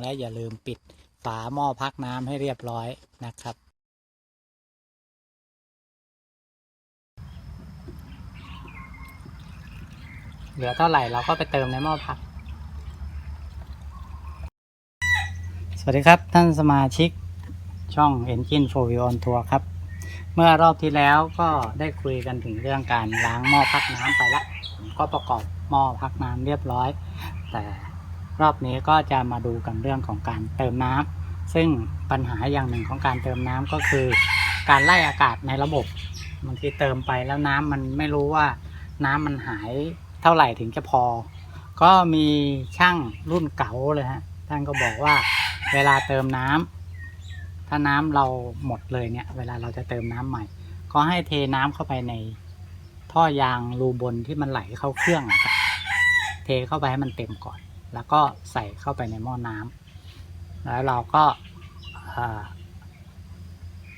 และอย่าลืมปิดฝาหม้อพักน้ำให้เรียบร้อยนะครับ เหลือเท่าไหร่เราก็ไปเติมในหม้อพัก สวัสดีครับท่านสมาชิกช่อง Engine for View on Tour ครับ เมื่อรอบที่แล้วก็ได้คุยกันถึงเรื่องการล้างหม้อพักน้ำไปละผมก็ประกอบหม้อพักน้ำเรียบร้อย แต่ รอบนี้ก็จะมาดูกันเรื่องของการเติมน้ำซึ่งปัญหาอย่างหนึ่งของการเติมน้ำก็คือ การไล่อากาศในระบบบางทีเติมไปแล้วน้ำมันไม่รู้ว่าน้ำมันหายเท่าไหร่ถึงจะพอ ก็มีช่างรุ่นเก๋าเลยฮะท่านก็บอกว่าเวลาเติมน้ำถ้าน้ำเราหมดเลยเนี่ย เวลาเราจะเติมน้ำใหม่ ก็ให้เทน้ำเข้าไปในท่อยางรูบนที่มันไหลเข้าเครื่องอะครับเทเข้าไปให้มันเต็มก่อน แล้วก็ใส่เข้าไปในหม้อน้ำแล้วเราก็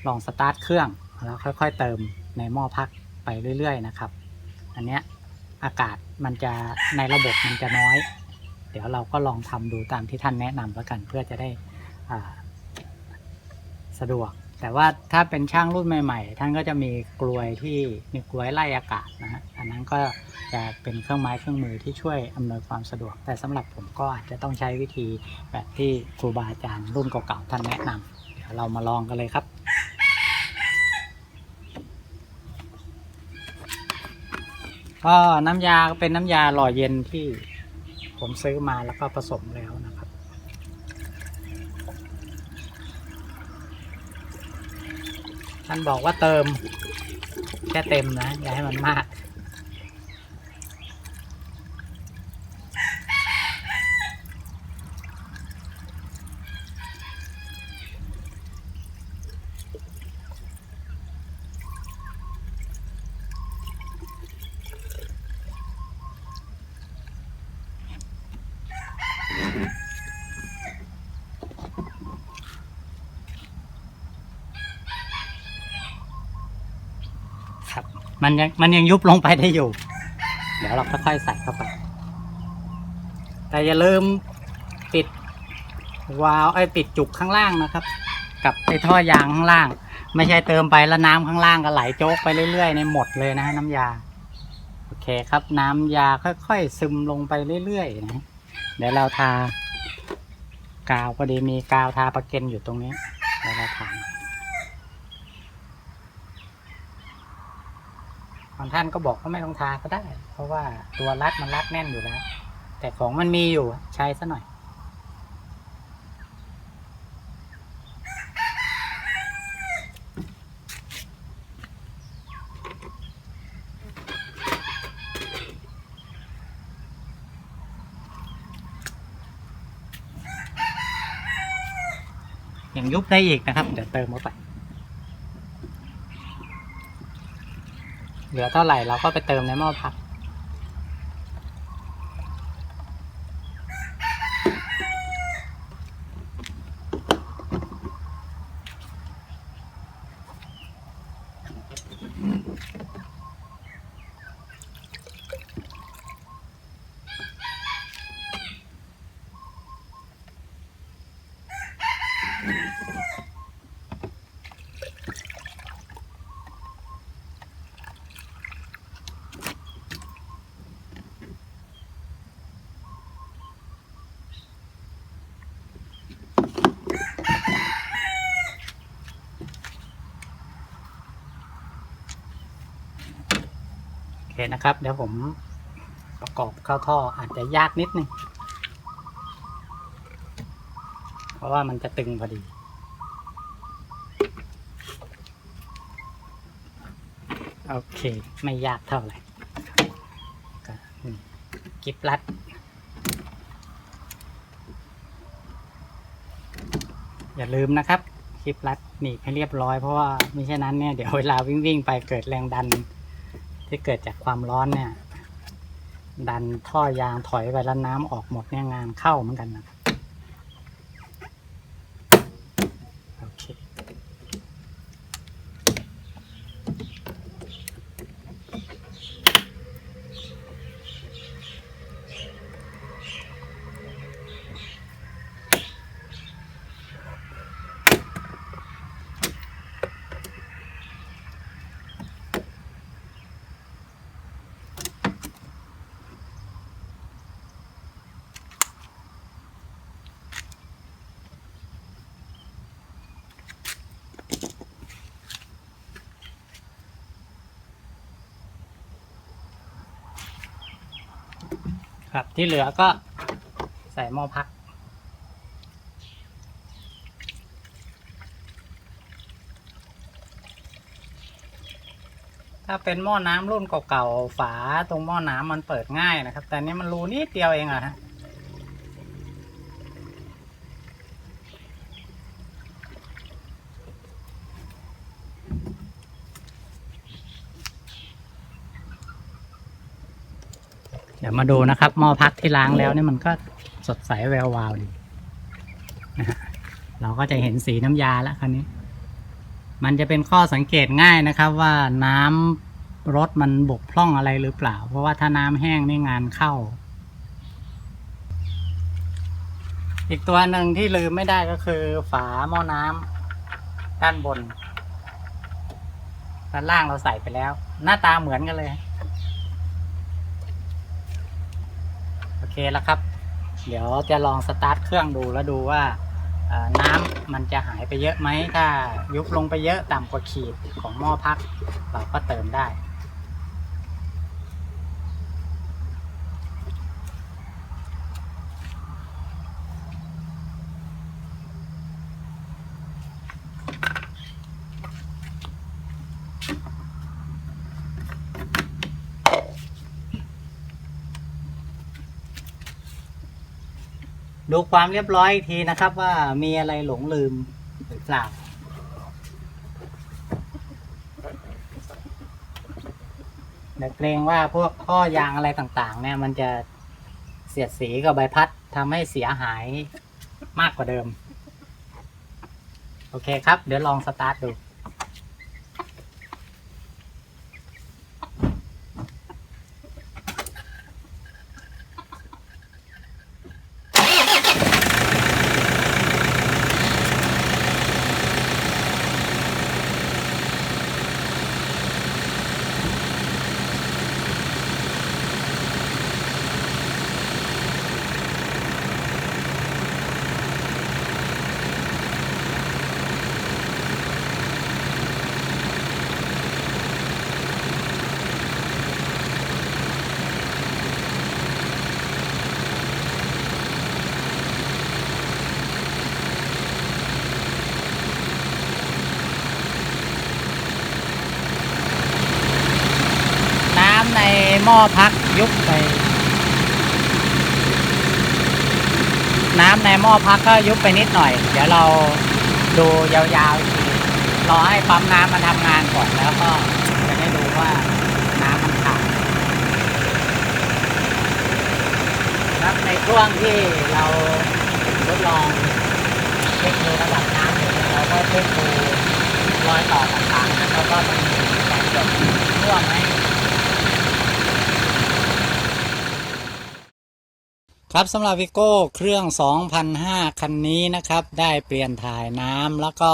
ลองสตาร์ทเครื่องแล้วค่อยๆเติมในหม้อพักไปเรื่อยๆนะครับ อันเนี้ยอากาศมันจะในระบบมันจะน้อย เดี๋ยวเราก็ลองทำดูตามที่ท่านแนะนำแล้วกันเพื่อจะได้สะดวก แต่ว่าถ้าเป็นช่างรุ่นใหม่ ๆ ท่านก็จะมีกลวยที่มีกลวยไล่อากาศนะฮะอันนั้นก็จะเป็นเครื่องไม้เครื่องมือที่ช่วยอำนวยความสะดวก แต่สำหรับผมก็อาจจะต้องใช้วิธีแบบที่ครูบาอาจารย์รุ่นเก่าๆท่านแนะนำเดี๋ยวเรามาลองกันเลยครับก็น้ำยาเป็นน้ำยาหล่อเย็นที่ผมซื้อมาแล้วก็ผสมแล้วนะ มันบอกว่าเติมแค่เต็มนะ อย่าให้มันมาก ครับ มันยังมันยังยุบลงไปได้อยู่ เดี๋ยวเราค่อยๆใส่เข้าไป แต่อย่าลืมปิดวาล์วไอ้ปิดจุกข้างล่างนะครับ กับไอ้ท่อยางข้างล่าง ไม่ใช่เติมไปแล้วน้ำข้างล่างก็ไหลโจกไปเรื่อยๆในหมดเลยนะน้ำยา โอเคครับ น้ำยาค่อยๆซึมลงไปเรื่อยๆนะเดี๋ยวเราทากาวพอดีมีกาวทาประเก็นอยู่ตรงนี้เดี๋ยวเราทา บางท่านก็บอกว่าไม่ต้องทาก็ได้ เพราะว่าตัวรัดมันรัดแน่นอยู่แล้ว แต่ของมันมีอยู่ใช้ซะหน่อยยังยุบได้อีกนะครับ เดี๋ยวเติมเข้าไป เหลือเท่าไหร่เราก็ไปเติมในหม้อพัก โอ เคนะครับ เดี๋ยวผมประกอบข้าท่ออาจจะยากนิดนึง เพราะว่ามันจะตึงพอดี โอเค ไม่ยากเท่าไหร่ก็นี่กิฟลัดอย่าลืมนะครับคลิปรัดหนีบให้เรียบร้อยเพราะว่ามิฉะนั้นเนี่ยเดี๋ยวเวลาวิ่งวิ่งไปเกิดแรงดัน ที่เกิดจากความร้อนเนี่ย ดันท่อยางถอยไปแล้วน้ำออกหมดเนี่ยงานเข้าเหมือนกันนะ ครับที่เหลือก็ใส่หม้อพัก ถ้าเป็นหม้อน้ำรุ่นเก่าๆฝาตรงหม้อน้ำมันเปิดง่ายนะครับ แต่นนี้มันรูนิดเดียวเองอะฮะ ดี๋ยวมาดูนะครับหม้อพักที่ล้างแล้วเนี่ยมันก็สดใสแวววาวดีนะฮะเราก็จะเห็นสีน้ำยาแล้วคราวนี้ มันจะเป็นข้อสังเกตง่ายนะครับ ว่าน้ำรถมันบกพร่องอะไรหรือเปล่า เพราะว่าถ้าน้ำแห้งนี่งานเข้า อีกตัวหนึ่งที่ลืมไม่ได้ก็คือ ฝาหม้อน้ำด้านบนด้านล่างเราใส่ไปแล้ว หน้าตาเหมือนกันเลย โอ เคแล้วครับ เดี๋ยวจะลองสตาร์ทเครื่องดูแล้วดูว่าน้ำมันจะหายไปเยอะไหมถ้ายุบลงไปเยอะต่ำกว่าขีดของหม้อพัก เราก็เติมได้ ดูความเรียบร้อยอีกทีนะครับ ว่ามีอะไรหลงลืมหรือเปล่าเดี๋ยวเกรงว่าพวกข้อยางอะไรต่างๆ เนี่ย มันจะเสียดสีกับใบพัดทำให้เสียหายมากกว่าเดิม โอเคครับ เดี๋ยวลองสตาร์ทดู น้ำในหม้อ พักยุบไป น้ำในหม้อพักก็ยุบไปนิดหน่อย เดี๋ยวเราดูยาวๆอีกทีรอให้ปั๊มน้ำมันทำงานก่อนแล้วก็จะได้ดูว่าน้ำมันขาดครับในช่วงที่เราทดลองเช็คดูระดับน้ำอยู่เนี่ยเราก็เช็คดูรอยต่อต่างๆนะครับว่ามันมีการหยดร่วงไหม ครับสำหรับวิโก้เครื่อง 2,005 คันนี้นะครับ ได้เปลี่ยนถ่ายน้ำแล้วก็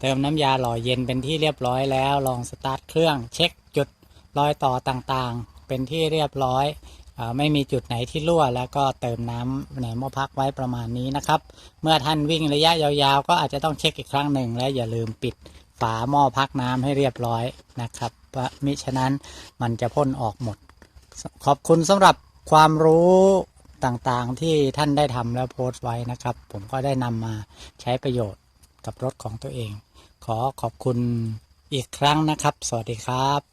เติมน้ำยาหล่อเย็นเป็นที่เรียบร้อยแล้ว ลองสตาร์ทเครื่องเช็คจุดรอยต่อต่างๆ เป็นที่เรียบร้อยอไม่มีจุดไหนที่รั่ว แล้วก็เติมน้ำในหม้อพักไว้ประมาณนี้นะครับ เมื่อท่านวิ่งระยะยาวๆ ก็อาจจะต้องเช็คอีกครั้งหนึ่งและอย่าลืมปิดฝาหม้อพักน้ำให้เรียบร้อยนะครับเพราะมิฉะนั้นมันจะพ่นออกหมด ขอบคุณสำหรับความรู้ ต่างๆที่ท่านได้ทำแล้วโพสต์ไว้นะครับ ผมก็ได้นำมาใช้ประโยชน์กับรถของตัวเอง ขอขอบคุณอีกครั้งนะครับ สวัสดีครับ